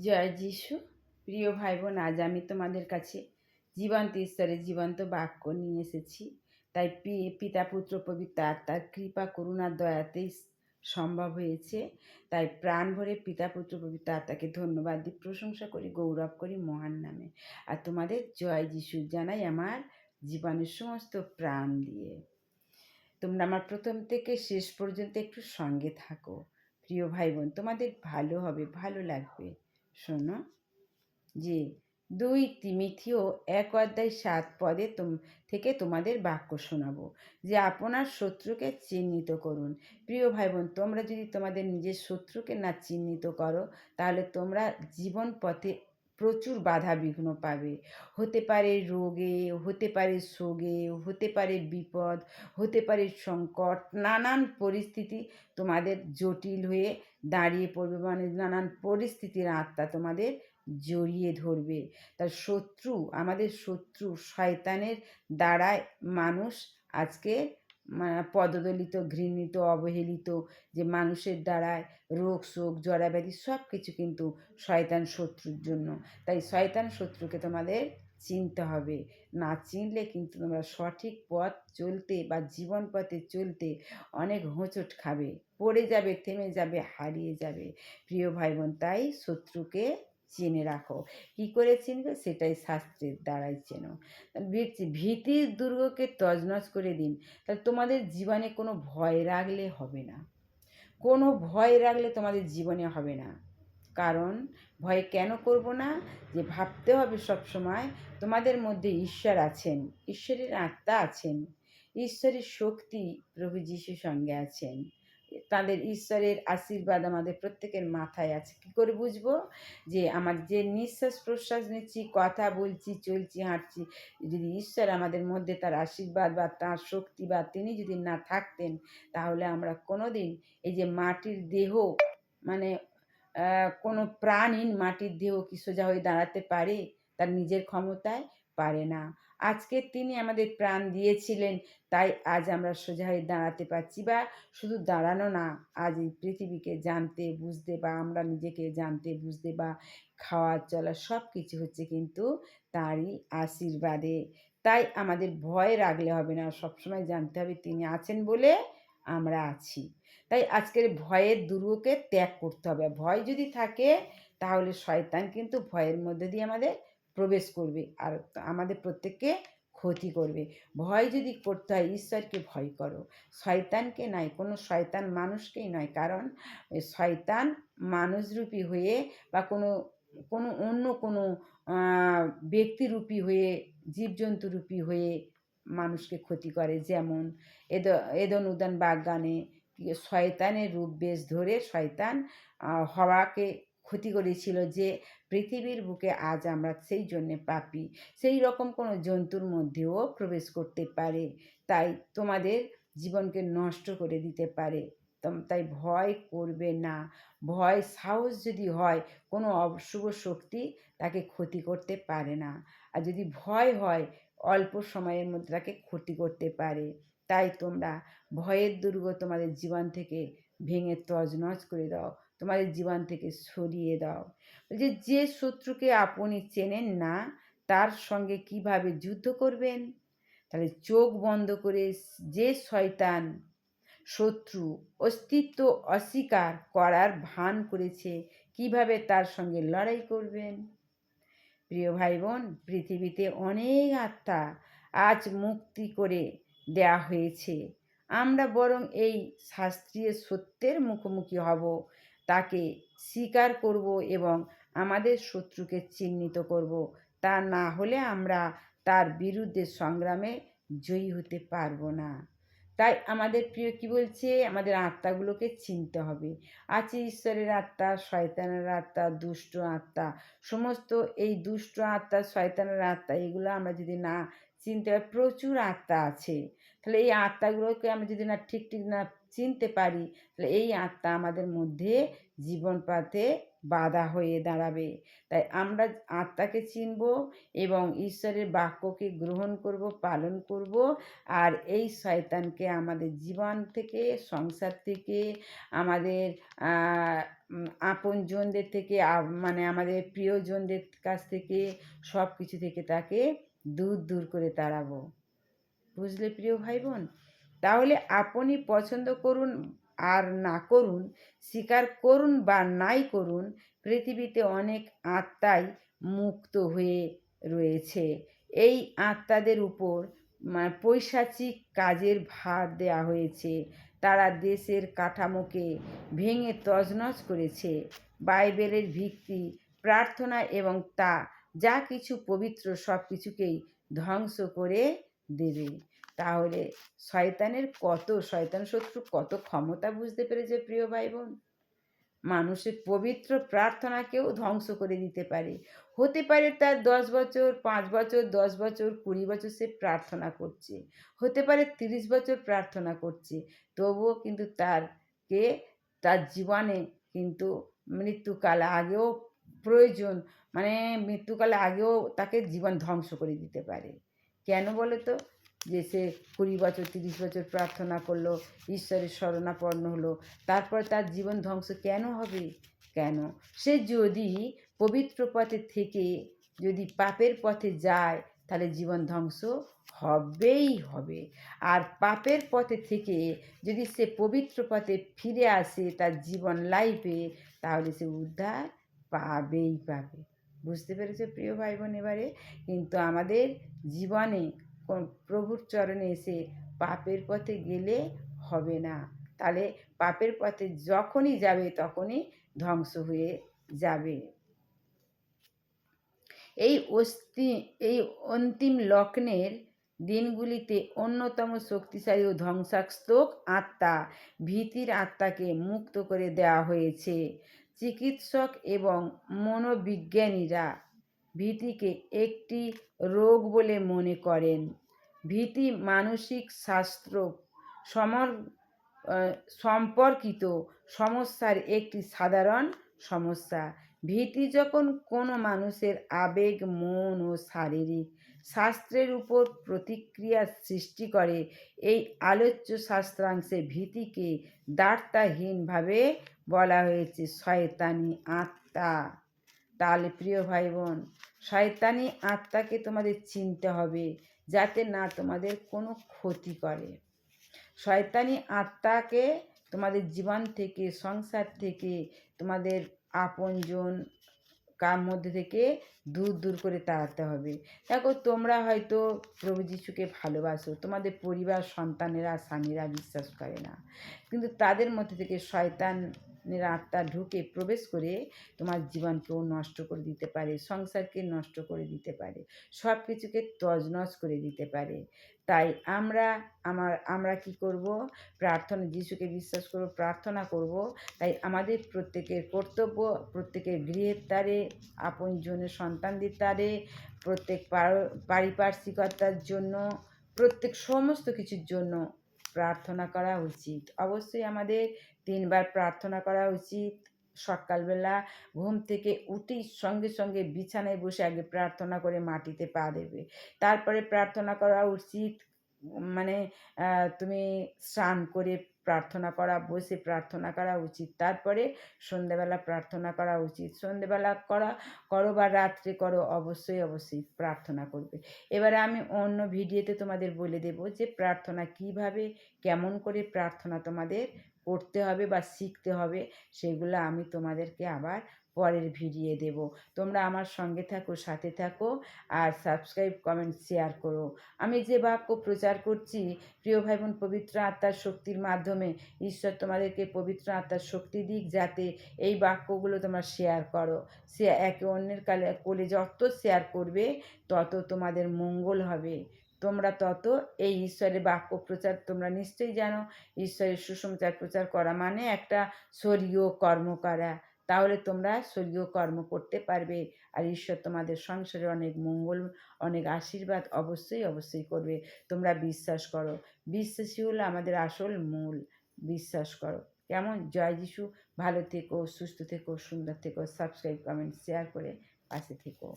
জয় যিশু। প্রিয় ভাই বোন আজ আমি তোমাদের কাছে জীবন্ত ঈশ্বরের জীবন্ত বাক্য নিয়ে এসেছি। তাই পিতা, পুত্র, পবিত্র আত্মার কৃপা করুণার দয়াতেই সম্ভব হয়েছে। তাই প্রাণ ভরে পিতা, পুত্র, পবিত্র আত্মাকে ধন্যবাদ দিই প্রশংসা করি, গৌরব করি মহান নামে। আর তোমাদের জয় যিশু জানাই আমার জীবনের সমস্ত প্রাণ দিয়ে। তোমরা আমার প্রথম থেকে শেষ পর্যন্ত একটু সঙ্গে থাকো। প্রিয় ভাই বোন তোমাদের ভালো হবে, ভালো লাগবে। শোনো। যে দুই তিমিথিও এক অধ্যায় সাত পদে তোম, থেকে তোমাদের বাক্য শোনাবো, যে আপনার শত্রুকে চিহ্নিত করুন। প্রিয় ভাই বোন তোমরা যদি তোমাদের নিজের শত্রুকে না চিহ্নিত করো, তাহলে তোমরা জীবন পথে প্রচুর বাধা বিঘ্ন পাবে। হতে পারে রোগে, হতে পারে শোগে হতে পারে বিপদ, হতে পারে সংকট, নানান পরিস্থিতি তোমাদের জটিল হয়ে দাঁড়িয়ে পড়বে মানে নানান পরিস্থিতির আত্মা তোমাদের জড়িয়ে ধরবে। তার শত্রু, আমাদের শত্রু, শয়তানের দ্বারায় মানুষ আজকে পদদলিত, ঘৃণিত, অবহেলিত যে মানুষের দ্বারায় রোগ, শোক জরাব্যাধি সব কিছু কিন্তু শয়তান শত্রুর জন্য। তাই শয়তান শত্রুকে তোমাদের চিনতে হবে। না চিনলে কিন্তু তোমরা সঠিক পথ চলতে বা জীবন পথে চলতে অনেক হোঁচট খাবে। পড়ে যাবে, থেমে যাবে, হারিয়ে যাবে। প্রিয় ভাই বোন তাই শত্রুকে চিনে রাখো। কি করে চিনবে? সেটাই শাস্ত্রের দ্বারাই চেনো। ভীতি- ভীতির দুর্গকে তজনজ করে দিন। তাহলে তোমাদের জীবনে কোনো ভয় রাখলে হবে না। কোনো ভয় রাখলে তোমাদের জীবনে হবে না। কারণ ভয় কেন করব না? যে ভাবতে হবে সব সময় তোমাদের মধ্যে ঈশ্বর আছেন। ঈশ্বরের আত্মা আছেন। ঈশ্বরের শক্তি প্রভু যিশুর সঙ্গে আছেন। তাদের ঈশ্বরের আশীর্বাদ আমাদের প্রত্যেকের মাথায় আছে। কী করে বুঝব? যে আমার যে নিঃশ্বাস প্রশ্বাস নিচ্ছি, কথা বলছি, চলছি, হাঁটছি, যদি ঈশ্বর আমাদের মধ্যে তার আশীর্বাদ বা তার শক্তি বা তিনি যদি না থাকতেন, তাহলে আমরা কোনো দিন এই যে মাটির দেহ মানে কোনো প্রাণহীন মাটির দেহ কি সোজা হয়ে দাঁড়াতে পারে তার নিজের ক্ষমতায়? পারে না। আজকে তিনি আমাদের প্রাণ দিয়েছিলেন, তাই আজ আমরা সোজা হয়ে দাঁড়াতে পারছি বা শুধু দাঁড়ানো না, আজ এই পৃথিবীকে জানতে, বুঝতে বা আমরা নিজেকে জানতে, বুঝতে বা খাওয়া, চলা সব কিছু হচ্ছে কিন্তু তারই আশীর্বাদে। তাই আমাদের ভয় রাখলে হবে না, সবসময় জানতে হবে তিনি আছেন বলে আমরা আছি। তাই আজকের ভয়ের দুর্গকে ত্যাগ করতে হবে। ভয় যদি থাকে, তাহলে শয়তান কিন্তু ভয়ের মধ্যে দিয়ে আমাদের প্রবেশ করবে আর আমাদের প্রত্যেককে ক্ষতি করবে। ভয় যদি করতে হয়, ঈশ্বরকে ভয় করো। শয়তানকে নয়, কোনো শয়তান মানুষকেই নয়। কারণ শয়তান মানুষরূপী হয়ে বা কোনো কোনো অন্য কোনো ব্যক্তিরূপী হয়ে, জীবজন্তুরূপী হয়ে মানুষকে ক্ষতি করে। যেমন, এদ, এদন উদান বাগানে শয়তানের রূপ বেশ ধরে শয়তান হওয়াকে ক্ষতি করেছিল যে পৃথিবীর বুকে আজ আমরা সেই জন্যে পাপি, সেই রকম কোনো জন্তুর মধ্যেও প্রবেশ করতে পারে, তাই তোমাদের জীবনকে নষ্ট করে দিতে পারে। তাই ভয় করবে না। ভয়, সাহস যদি হয়, কোনো অশুভ শক্তি তাকে ক্ষতি করতে পারে না। আর যদি ভয় হয়, অল্প সময়ের মধ্যে তাকে ক্ষতি করতে পারে। তাই তোমরা ভয়ের দুর্গ তোমাদের জীবন থেকে ভেঙে তজনজ করে দাও। তোমাদের জীবন থেকে সরিয়ে দাও। যে যে শত্রুকে আপনি চেনেন না, তার সঙ্গে কীভাবে যুদ্ধ করবেন? তাহলে চোখ বন্ধ করে যে শয়তান শত্রু, অস্তিত্ব অস্বীকার করার ভান করেছে, কীভাবে তার সঙ্গে লড়াই করবেন? প্রিয় ভাই বোন পৃথিবীতে অনেক আত্মা আজ মুক্তি করে দেয়া হয়েছে। আমরা বরং এই শাস্ত্রীয় সত্যের মুখোমুখি হব। তাকে স্বীকার করব এবং আমাদের শত্রুকে চিহ্নিত করব। তা না হলে আমরা তার বিরুদ্ধে সংগ্রামে জয়ী হতে পারব না। তাই আমাদের প্রিয় কি বলছে? আমাদের আত্মাগুলোকে চিনতে হবে। আছে ঈশ্বরের আত্মা, শয়তানের আত্মা, দুষ্ট আত্মা। সমস্ত এই দুষ্ট আত্মা, শয়তানের আত্মা, এগুলো আমরা যদি না চিনতে পারি, প্রচুর আত্মা আছে। তাহলে এই আত্মাগুলোকে আমরা যদি না ঠিক ঠিক না চিনতে পারি, তাহলে এই আত্মা আমাদের মধ্যে জীবন পাতে বাধা হয়ে দাঁড়াবে। তাই আমরা আত্মাকে চিনব এবং ঈশ্বরের বাক্যকে গ্রহণ করব, পালন করব আর এই শয়তানকে আমাদের জীবন থেকে, সংসার থেকে, আমাদের আপনজনদের থেকে মানে আমাদের প্রিয়জনদের কাছ থেকে সব কিছু থেকে তাকে দূর দূর করে তাড়াবো। বুঝলে প্রিয় ভাই বোন তাহলে আপনি পছন্দ করুন আর না করুন, স্বীকার করুন বা নাই করুন, পৃথিবীতে অনেক আত্মাই মুক্ত হয়ে রয়েছে। এই আত্মাদের উপর পৈশাচিক কাজের ভার দেওয়া হয়েছে। তারা দেশের কাঠামোকে ভেঙে তছনছ করেছে। বাইবেলের ভিত্তি, প্রার্থনা এবং তা যা কিছু পবিত্র সব কিছুকেই ধ্বংস করে দেবে। তাহলে শয়তানের কত, শয়তান শত্রু কত ক্ষমতা বুঝতে পেরেছে প্রিয় ভাই বোন মানুষের পবিত্র প্রার্থনাকেও ধ্বংস করে দিতে পারে। হতে পারে তার দশ বছর, পাঁচ বছর, দশ বছর, কুড়ি বছর সে প্রার্থনা করছে। হতে পারে তিরিশ বছর প্রার্থনা করছে। তবুও কিন্তু তারকে তার জীবনে কিন্তু মৃত্যুকাল আগেও প্রয়োজন মানে মৃত্যুকালে আগেও তাকে জীবন ধ্বংস করে দিতে পারে। কেন বলো তো যে সে কুড়ি বছর, তিরিশ বছর প্রার্থনা করল, ঈশ্বরের শরণাপন্ন হলো, তারপর তার জীবন ধ্বংস কেন হবে? কেন? সে যদি পবিত্র পথে থেকে যদি পাপের পথে যায়, তাহলে জীবন ধ্বংস হবেই হবে। আর পাপের পথে থেকে যদি সে পবিত্র পথে ফিরে আসে তার জীবন লাইফে, তাহলে সে উদ্ধার পাবেই পাবে। বুঝতে পেরেছ প্রিয় ভাই বোন এবারে? কিন্তু আমাদের জীবনে প্রভুর চরণে এসে পাপের পথে গেলে হবে না। তাহলে পাপের পথে যখনই যাবে, তখনই ধ্বংস হয়ে যাবে। এই অস্তি এই অন্তিম লগ্নের দিনগুলিতে অন্যতম শক্তিশালী ও ধ্বংসাত্মক আত্মা, ভীতির আত্মাকে মুক্ত করে দেওয়া হয়েছে। চিকিৎসক এবং মনোবিজ্ঞানীরা ভীতিকে একটি রোগ বলে মনে করেন। ভীতি মানসিক শাস্ত্র সমর সম্পর্কিত সমস্যার একটি সাধারণ সমস্যা। ভীতি যখন কোনো মানুষের আবেগ, মন ও শারীরিক শাস্ত্রের উপর প্রতিক্রিয়া সৃষ্টি করে, এই আলোচ্য শাস্ত্রাংশে ভীতিকে দার্থহীনভাবে বলা হয়েছে, শয়তানি আত্মা। তাহলে প্রিয় ভাই বোন শয়তানি আত্মাকে তোমাদের চিনতে হবে যাতে না তোমাদের কোনো ক্ষতি করে। শয়তানি আত্মাকে তোমাদের জীবন থেকে, সংসার থেকে, তোমাদের আপনজন কার মধ্যে থেকে দূর দূর করে তাড়াতে হবে। দেখো, তোমরা হয়তো প্রভু যিশুকে ভালোবাসো, তোমাদের পরিবার, সন্তানেরা, স্বামীরা বিশ্বাস করে না। কিন্তু তাদের মধ্যে থেকে শয়তানের আত্মা ঢুকে প্রবেশ করে তোমার জীবনকেও নষ্ট করে দিতে পারে, সংসারকে নষ্ট করে দিতে পারে সব কিছুকে তজনজ করে দিতে পারে। তাই আমরা, আমার, আমরা কি করব? প্রার্থনা, যিশুকে বিশ্বাস করব, প্রার্থনা করব। তাই আমাদের প্রত্যেকের কর্তব্য, প্রত্যেকের গৃহের তারে আপনজনের সন্তানদের তারে প্রত্যেক পার- পারিপার্শ্বিকতার জন্য, প্রত্যেক সমস্ত কিছুর জন্য প্রার্থনা করা উচিত। অবশ্যই আমাদের তিনবার প্রার্থনা করা উচিত। সকালবেলা ঘুম থেকে উঠেই সঙ্গে সঙ্গে বিছানায় বসে আগে প্রার্থনা করে মাটিতে পা দেবে। তারপরে প্রার্থনা করা উচিত। মানে তুমি স্নান করে প্রার্থনা করা, বসে প্রার্থনা করা উচিত। তারপরে সন্ধেবেলা প্রার্থনা করা উচিত। সন্ধেবেলা করা, করো বা রাত্রে করো, অবশ্যই অবশ্যই প্রার্থনা করবে। এবারে আমি অন্য ভিডিওতে তোমাদের বলে দেব যে প্রার্থনা কীভাবে, কেমন করে প্রার্থনা তোমাদের করতে হবে বা শিখতে হবে, সেগুলো আমি তোমাদেরকে আবার পরের ভিডিও দেব। তোমরা আমার সঙ্গে থাকো, সাথে থাকো আর সাবস্ক্রাইব, কমেন্ট, শেয়ার করো। আমি যে বাক্য প্রচার করছি, প্রিয় ভাই বোন পবিত্র আত্মার শক্তির মাধ্যমে ঈশ্বর তোমাদেরকে পবিত্র আত্মার শক্তি দিক যাতে এই বাক্যগুলো তোমরা শেয়ার করো। সে একে অন্যের কালে কোলে যত শেয়ার করবে, তত তোমাদের মঙ্গল হবে। তোমরা তত এই ঈশ্বরের বাক্য প্রচার তোমরা নিশ্চয়ই জানো। ঈশ্বরের সুসমাচার প্রচার করা মানে একটা স্বর্গীয় কর্ম করা তাহলে তোমরা স্বর্গীয় কর্ম করতে পারবে। আর ঈশ্বর তোমাদের সংসারে অনেক মঙ্গল, অনেক আশীর্বাদ অবশ্যই অবশ্যই করবে। তোমরা বিশ্বাস করো। বিশ্বাসী হলো আমাদের আসল মূল। বিশ্বাস করো। কেমন? জয় যিশু। ভালো থেকো, সুস্থ থেকো, সুন্দর থেকো। সাবস্ক্রাইব কমেন্ট শেয়ার করে পাশে থেকো।